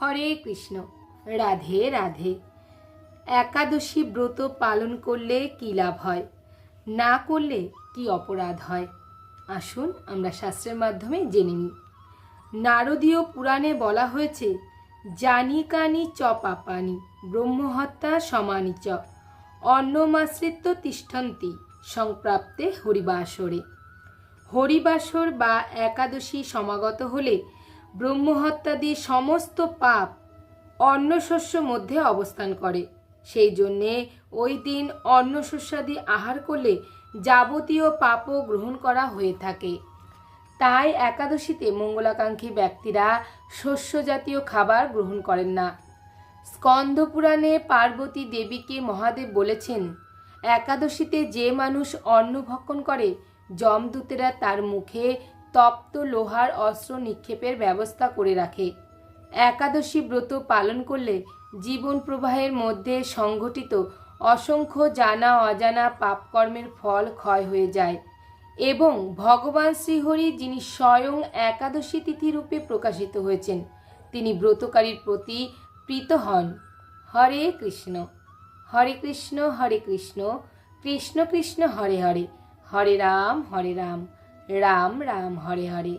হরে কৃষ্ণ। রাধে রাধে। একাদশী ব্রত পালন করলে কী লাভ হয়? না করলে কি অপরাধ হয়? আসুন আমরা শাস্ত্রের মাধ্যমে জেনে নিই। নারদীয় পুরাণে বলা হয়েছে, জানি কানি চ পাপানি, ব্রহ্মহত্যা সমানি চ। অন্নমাশ্রিত্য তিষ্ঠন্তি, সংপ্রাপ্তে হরিবাসরে। হরিবাসর বা একাদশী সমাগত হলে ব্রহ্মহত্যাদি সমস্ত পাপ অন্নশস্য মধ্যে অবস্থান করে। সেই জন্যে ওই দিন অন্নশস্যাদি আহার করলে যাবতীয় পাপও গ্রহণ করা হয়ে থাকে। তাই একাদশীতে মঙ্গলাকাঙ্ক্ষী ব্যক্তিরা শস্য জাতীয় খাবার গ্রহণ করেন না। স্কন্দ পুরাণে পার্বতী দেবীকে মহাদেব বলেছেন, একাদশীতে যে মানুষ অন্ন ভক্ষণ করে, যমদূতেরা তার মুখে তপ্ত লোহার অস্ত্র নিক্ষেপের ব্যবস্থা করে রাখে। একাদশী ব্রত পালন করলে জীবন প্রবাহের মধ্যে সংঘটিত অসংখ্য জানা অজানা পাপকর্মের ফল ক্ষয় হয়ে যায় এবং ভগবান শ্রীহরি যিনি স্বয়ং একাদশী তিথি রূপে প্রকাশিত হয়েছেন, তিনি ব্রতকারীর প্রতি প্রীত হন। হরে কৃষ্ণ হরে কৃষ্ণ হরে কৃষ্ণ কৃষ্ণ কৃষ্ণ, হরে হরে হরে রাম হরে রাম। রাম রাম হরে হরে।